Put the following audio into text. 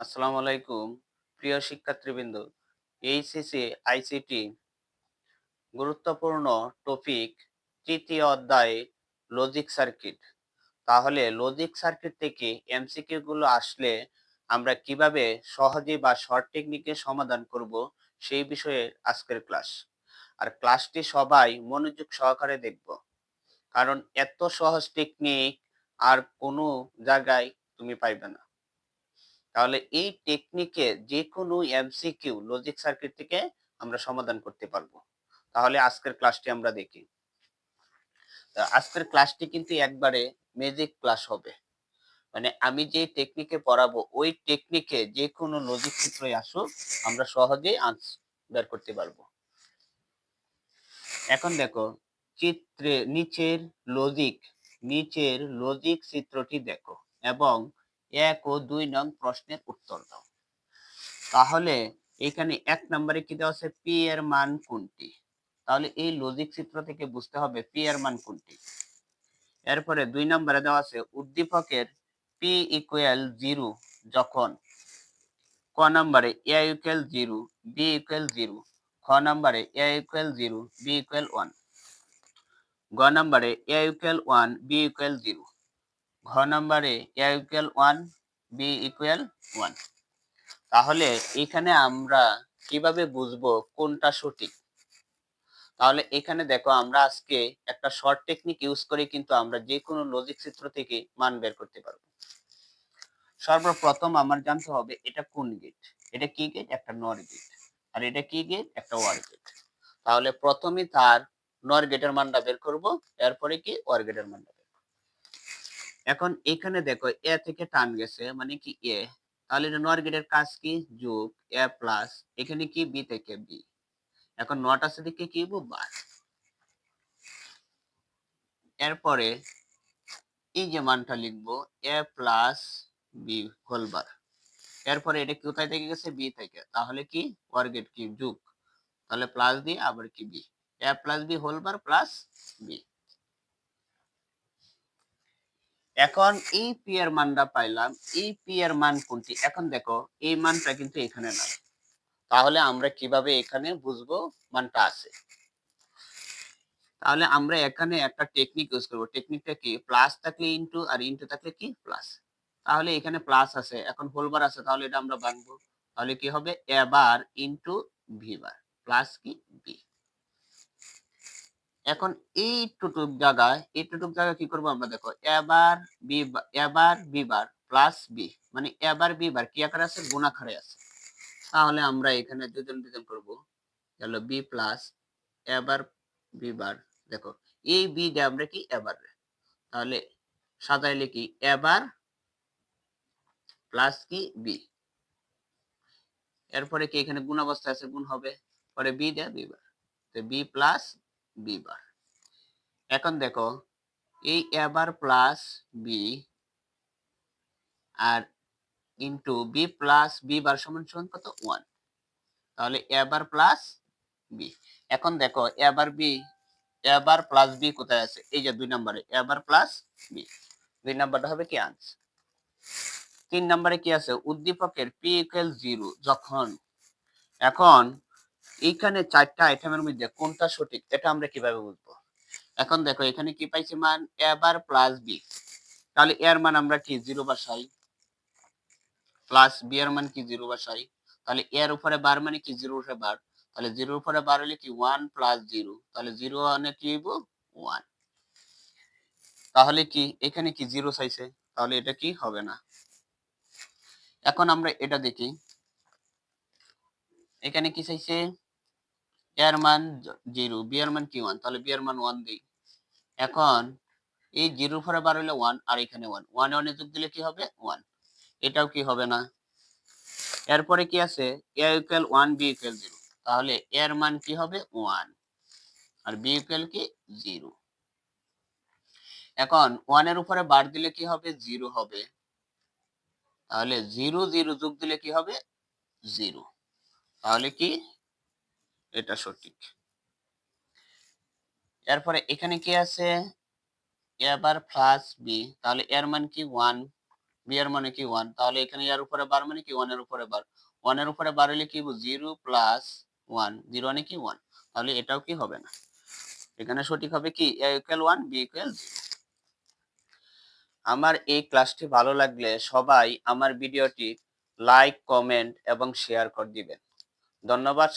আসসালামু আলাইকুম। প্রিয় শিক্ষার্থীবৃন্দ, এইচএসসি, আইসিটি গুরুত্বপূর্ণ টপিক তৃতীয় অধ্যায়ে লজিক সার্কিট তাহলে লজিক সার্কিট থেকে এমসিকিউ গুলো আসলে আমরা কীভাবে সহজে বা শর্ট টেকনিকে সমাধান করব সেই বিষয়ে আজকের ক্লাস আর ক্লাসটি সবাই মনোযোগ সহকারে দেখব। কারণ এত সহজ টেকনিক আর কোনো জায়গায় তুমি পাইবে না। তাহলে এই টেকনিকে যে কোনো এমসিকিউ লজিক সার্কিট থেকে আমরা সমাধান করতে পারব। তাহলে আজকের ক্লাসটি আমরা দেখি। আজকের ক্লাসটি কিন্তু একবারে ম্যাজিক ক্লাস হবে। মানে আমি যে টেকনিকে পড়াবো, ওই টেকনিকে যে কোনো লজিক চিত্রই আসুক, আমরা সহজেই আনসার বের করতে পারব। এখন দেখো, চিত্রে নিচের লজিক নিচের লজিক চিত্রটি দেখো এবং এক ও দুই নং প্রশ্নের উত্তর দাও। তাহলে এখানে এক নম্বরে কি দেওয়া আছে? পি এর মান কোনটি? তাহলে এই লজিক চিত্র থেকে বুঝতে হবে পি এর মান কোনটি। এরপরে দুই নম্বরে দেওয়া আছে, উদ্দীপকের পি ইকুয়াল জিরো যখন ক নম্বরে A equal zero B equal zero খ নম্বরে A equal zero B equal one গ নম্বরে A equal one B equal zero ঘ নম্বরে A equal one B equal one তাহলে এখানে আমরা কীভাবে বুঝব কোনটা সঠিক? তাহলে এখানে দেখো আমরা আজকে একটা শর্ট টেকনিক ইউজ করে কিন্তু আমরা যে কোনো লজিক চিত্র থেকে মান বের করতে পারব। সর্বপ্রথম আমার জানতে হবে এটা কোন গেট এটা কি গেট একটা নর গেট আর এটা কি গেট একটা ওয়ার গেট তাহলে প্রথমে তার নর গেটের মানটা বের করব, এরপরে কি ওয়ার গেটের মানটা? এখন এখানে দেখো এ থেকে টান গেছে মানে কি এ? তাহলে নর গেটের কাজ কি? যোগ এ প্লাস এখানে কি? বি থেকে বি এখন নট আছে দিকে কি বার। এরপরে এই যে মানটা লিখব, A plus B whole bar এরপরে এটা কোথায় থেকে গেছে? বি থেকে। তাহলে কি? ওয়ার্গেট কি? যুগ। তাহলে প্লাস দিয়ে আবার কি B A plus B whole bar plus B এখন এই পি এর মানটা পাইলাম, এই পি এর মান কোনটি? এখন দেখো, এই মানটা কিন্তু এখানে নাই। তাহলে আমরা কীভাবে এখানে বুঝব মানটা আছে? তাহলে আমরা এখানে একটা টেকনিক ইউজ করব। টেকনিকটা কি? প্লাস থাকলে ইনটু আর ইনটু থাকলে কি? প্লাস তাহলে এখানে প্লাস আছে। এখন হোলবার আছে, তাহলে এটা আমরা বানবো তাহলে কি হবে? এবার ইনটু ভি বার প্লাস কি? বি এখন এই টুটুক জায়গায়, এই টুটুক জায়গায় কি করব আমরা দেখো এবার বি এবার বি বার প্লাস বি মানে এবার বি বার কি আকারে আছে? গুণাকারে আছে। তাহলে আমরা এখানে দুজন দুজন করব। গেল বি প্লাস এবার বি বার, দেখো, এই বি দিয়ে আমরা কি এবার তাহলে সাজাইলে কি এবার প্লাস কি বি এরপরে কি এখানে গুণ অবস্থা আছে? গুণ হবে। পরে বি দেয় বি বার। তো বি প্লাস বি বার এখন দেখো এই এবার প্লাস বি আর into B plus B bar সমান সমান কত? ওয়ান তাহলে এবার প্লাস বি এখন দেখো এবার বি এবার প্লাস বি কোথায় আছে? এই যে দুই নম্বরে এবার প্লাস বি দুই নম্বরটা হবে কি? আনসার। তিন নম্বরে কি আছে? উদ্দীপকের পি ইকুয়াল জিরো যখন, এখন এইখানে চারটা আইটেমের মধ্যে কোনটা সঠিক, এটা আমরা কীভাবে বুঝব? এখন দেখো, এখানে কি পাইছি মান? এবার প্লাস বি তাহলে এর মান আমরা কি? জিরো বসাই প্লাস বি এর মান কি? জিরো বসাই তাহলে এর উপরে বার মানে কি? জিরো উপরে বার তাহলে জিরোর উপরে বার হলে কি? ওয়ান প্লাস জিরো তাহলে জিরো মানে কি হইব? ওয়ান তাহলে কি? এখানে কি জিরো চাইছে তাহলে এটা কি? হবে না। এখন আমরা এটা দেখি। এখানে কি চাইছে এর মান জিরো বি এর মান কি ওয়ান তাহলে বি এর মান ওয়ান দিই। এখন এই জিরো ফরে বার হলে ওয়ান আর এখানে ওয়ান ওয়ান ওয়ানে যোগ দিলে কি হবে? ওয়ান এটাও কি হবে না? এরপরে কি আছে? A equal one B equal zero তাহলে এর মান কি হবে? ওয়ান আর বি ইকুয়াল কি? জিরো এখন ওয়ানের উপরে বার দিলে কি হবে? জিরো হবে। তাহলে জিরো জিরো যোগ দিলে কি হবে? জিরো তাহলে কি? এটা সঠিক। এরপরে এখানে কি আছে? এবার প্লাস বি তাহলে এর মান কি ওয়ান বি এর মানে কি ওয়ান তাহলে এখানে এর উপরে বার মানে কি? ওয়ানের উপরে বার ওয়ানের উপরে বার হলে কি জিরো প্লাস ওয়ান জিরো মানে কি ওয়ান তাহলে এটাও কি হবে না? এখানে সঠিক হবে কি? A equal one B equal আমার এই ক্লাসটি ভালো লাগলে সবাই আমার ভিডিওটি লাইক কমেন্ট এবং শেয়ার করে দিবেন। ধন্যবাদ।